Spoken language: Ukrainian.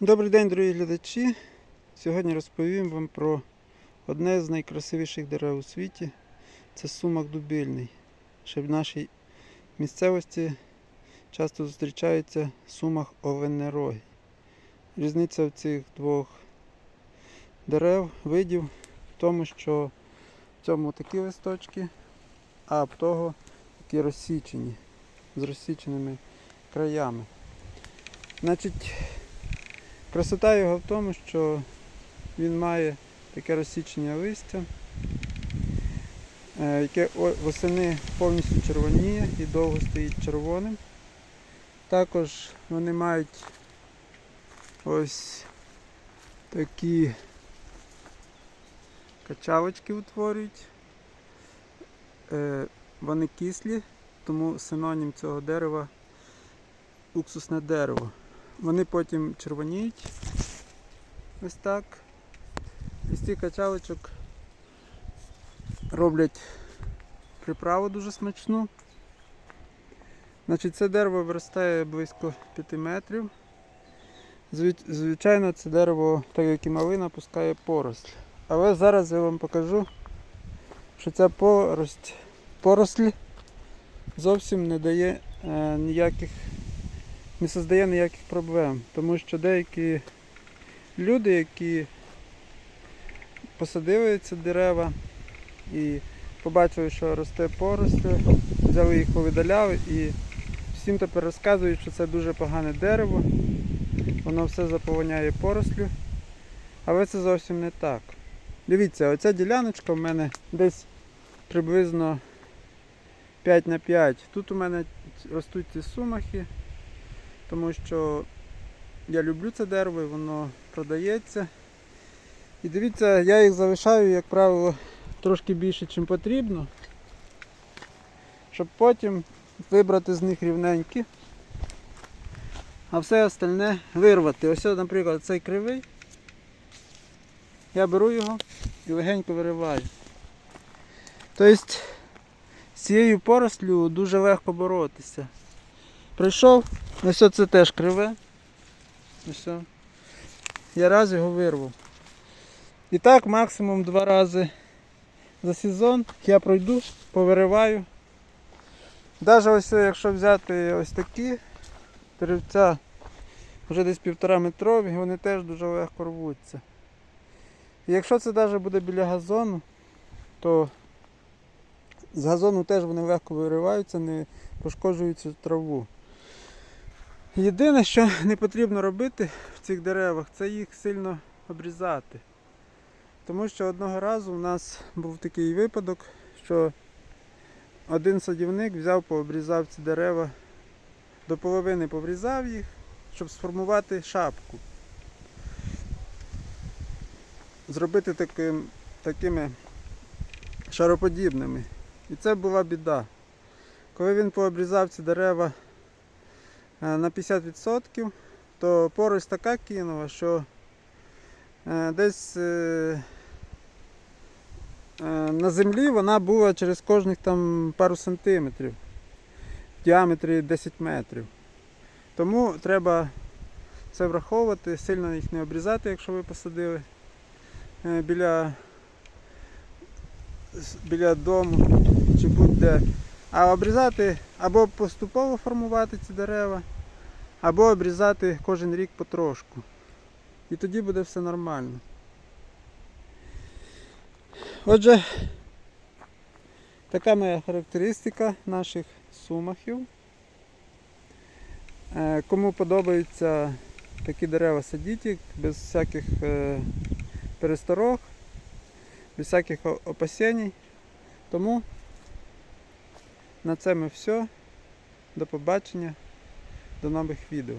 Добрий день, дорогі глядачі. Сьогодні розповім вам про одне з найкрасивіших дерев у світі. Це сумак дубильний. Ще в нашій місцевості часто зустрічається сумах овеннерогий. Різниця в цих двох дерев, видів в тому, що в цьому такі листочки, а в того такі розсічені, з розсіченими краями. Значить, Красота його в тому, що він має таке розсічення листя, е, яке восени повністю червоніє і довго стоїть червоним. Також вони мають ось такі качалочки утворюють. Е, Вони кислі, тому синонім цього дерева уксусне дерево. Вони потім червоніють. Ось так. І з цих качалочок роблять приправу дуже смачну. Значить, це дерево виростає близько 5 метрів. Звичайно, це дерево, так як і малина, пускає поросль. Але зараз я вам покажу, що ця порость, поросль зовсім не дає е, ніяких не создає ніяких проблем. Тому що деякі люди, які посадили ці дерева і побачили, що росте поросль, взяли їх, повидаляли і всім тепер розказують, що це дуже погане дерево, воно все заполоняє порослю. Але це зовсім не так. Дивіться, оця діляночка в мене десь приблизно 5 на 5. Тут у мене ростуть ці сумахи тому що я люблю це дерево і воно продається. І дивіться, я їх залишаю, як правило, трошки більше, ніж потрібно, щоб потім вибрати з них рівненькі, а все остальне вирвати. Ось, наприклад, цей кривий. Я беру його і легенько вириваю. Тобто з цією порослю дуже легко боротися. Прийшов, ось це теж криве. Ось. Я раз його вирвав. І так максимум два рази за сезон я пройду, повириваю. Навіть ось якщо взяти ось такі деревця, вже десь півтора метрові, вони теж дуже легко рвуться. І якщо це навіть буде біля газону, то з газону теж вони легко вириваються, не пошкоджують цю траву. Єдине, що не потрібно робити в цих деревах, це їх сильно обрізати. Тому що одного разу у нас був такий випадок, що один садівник взяв, пообрізав ці дерева, до половини поврізав їх, щоб сформувати шапку. Зробити таким, такими шароподібними. І це була біда. Коли він пообрізав ці дерева на 50%, то порость така кинула, що е, десь е, е, на землі вона була через кожних там пару сантиметрів в діаметрі 10 метрів. Тому треба це враховувати, сильно їх не обрізати, якщо ви посадили е, біля, біля дому чи будь-де. А обрізати або поступово формувати ці дерева, або обрізати кожен рік потрошку. І тоді буде все нормально. Отже, така моя характеристика наших сумахів. Е, Кому подобаються такі дерева садіть без всяких е, пересторог, без всяких опасень. Тому на цьому все. До побачення, до нових відео.